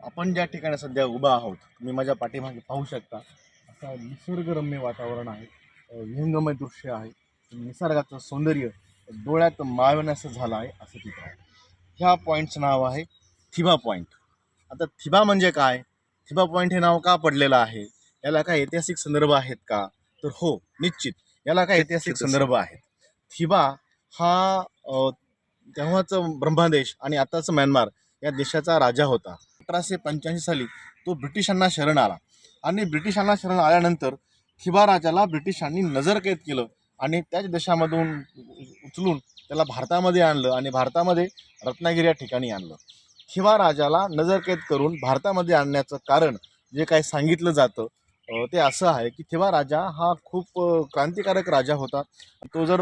आपण ज्या ठिकाणी सध्या उभा आहोत तुम्ही माझ्या पाठीमागे पाहू शकता असं निसर्गरम्य वातावरण आहे अ, विहंगमय दृश्य आहे निसर्गाचं सौंदर्य डोळ्यात मावण्याचं झालं आहे असं तिथं आहे. ह्या पॉईंटचं नाव आहे थिबा पॉईंट आता थिबा म्हणजे काय? थिबा पॉईंट हे नाव का पडलेलं आहे? याला काय ऐतिहासिक संदर्भ आहेत का? तर हो निश्चित. याला काय ऐतिहासिक. संदर्भ आहेत. थिबा हा तेव्हाचं ब्रह्मदेश आणि आताचं म्यानमार या देशाचा राजा होता. अठराशे पंच्याऐंशी साली तो ब्रिटिशांना शरण आला. आणि ब्रिटिशांना शरण आल्यानंतर खिबा राजाला ब्रिटिशांनी नजरकैद केलं आणि त्याच देशामधून उचलून त्याला भारतामध्ये आणलं आणि भारतामध्ये रत्नागिरी या ठिकाणी आणलं. खिबा राजाला नजरकैद करून भारतामध्ये आणण्याचं कारण जे काही सांगितलं जातं ते असं आहे की थिबा राजा हा खूप क्रांतिकारक राजा होता. तो जर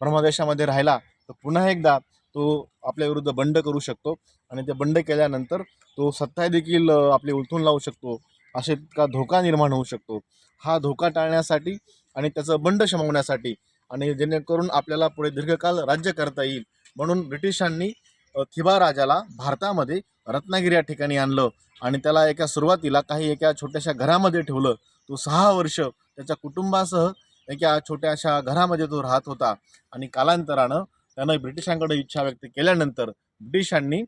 ब्रह्मदेशामध्ये राहिला तर पुन्हा एकदा तो आपल्या विरुद्ध बंड करू शकतो आणि ते बंड केल्यानंतर तो सत्ता देखील आपली उलथून लावू शकतो. असे का धोका निर्माण होऊ शकतो. हा धोका टाळण्यासाठी आणि त्याचं बंड शमवण्यासाठी आणि जेणेकरून आपल्याला पुढे दीर्घकाल राज्य करता येईल म्हणून ब्रिटिशांनी थिबा राजाला भारतामध्ये रत्नागिरी या ठिकाणी आणलं आणि त्याला एका सुरुवातीला काही एका छोट्याशा घरामध्ये ठेवलं. तो सहा वर्ष त्याच्या कुटुंबासह एका छोट्याशा घरामध्ये तो राहत होता आणि कालांतरानं त्यानं ब्रिटिशांकडे इच्छा व्यक्त केल्यानंतर ब्रिटिशांनी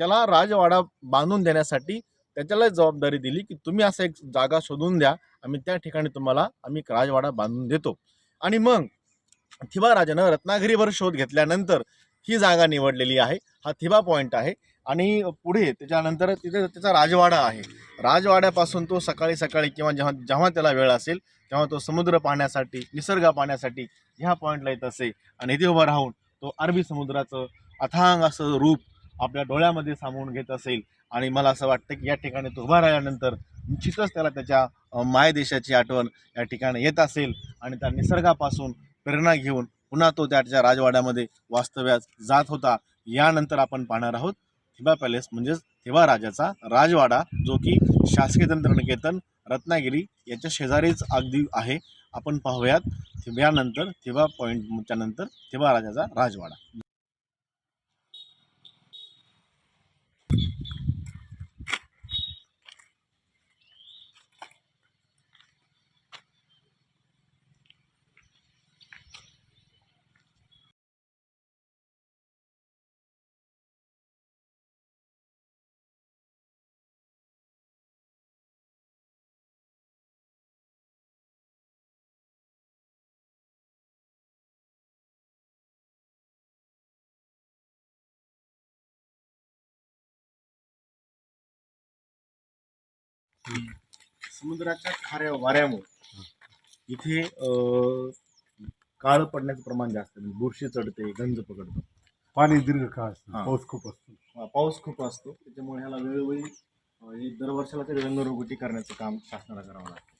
त्याला राजवाडा बांधून देण्यासाठी त्याच्याला जबाबदारी दिली की तुम्ही असं एक जागा शोधून द्या आम्ही त्या ठिकाणी तुम्हाला आम्ही एक राजवाडा बांधून देतो. आणि मग थिबा राजानं रत्नागिरीवर शोध घेतल्यानंतर ही जागा निवडलेली आहे हा थिबा पॉईंट आहे. आणि पुढे त्याच्यानंतर तिथे त्याचा राजवाडा आहे. राजवाड्यापासून तो सकाळी सकाळी किंवा जेव्हा जेव्हा त्याला वेळ असेल तेव्हा तो समुद्र पाहण्यासाठी निसर्ग पाहण्यासाठी ह्या पॉईंटला येत असे. आणि इथे उभं राहून तो अरबी समुद्राचं अथांग असं रूप आपल्या डोळ्यामध्ये सामावून घेत असेल. आणि मला असं वाटतं की या ठिकाणी तो उभा राहिल्यानंतर निश्चितच त्याला त्याच्या मायदेशाची आठवण या ठिकाणी येत असेल. आणि त्या निसर्गापासून प्रेरणा घेऊन पुन्हा तो त्याच्या राजवाड्यामध्ये वास्तव्यास जात होता. यानंतर आपण पाहणार आहोत थिबा पॅलेस म्हणजेच थिबा राजाचा राजवाडा जो की शासकीय तंत्रनिकेतन रत्नागिरी याच्या शेजारीच अगदी आहे. आपण पाहूयात. थिब्यानंतर थिबा पॉईंटच्या नंतर थिबा राजाचा राजवाडा. समुद्राच्या खाऱ्या वाऱ्यामुळे. इथे काळ पडण्याचं प्रमाण जास्त. म्हणजे बुरशी चढते गंज पकडतो. पाणी दीर्घकाळ असतं. हा. पाऊस खूप असतो. पाऊस खूप असतो. त्याच्यामुळे ह्याला वेळोवेळी अ, हे दरवर्षाला तरी रंगरंगोटी करण्याचं काम शासनाला करावं लागतं.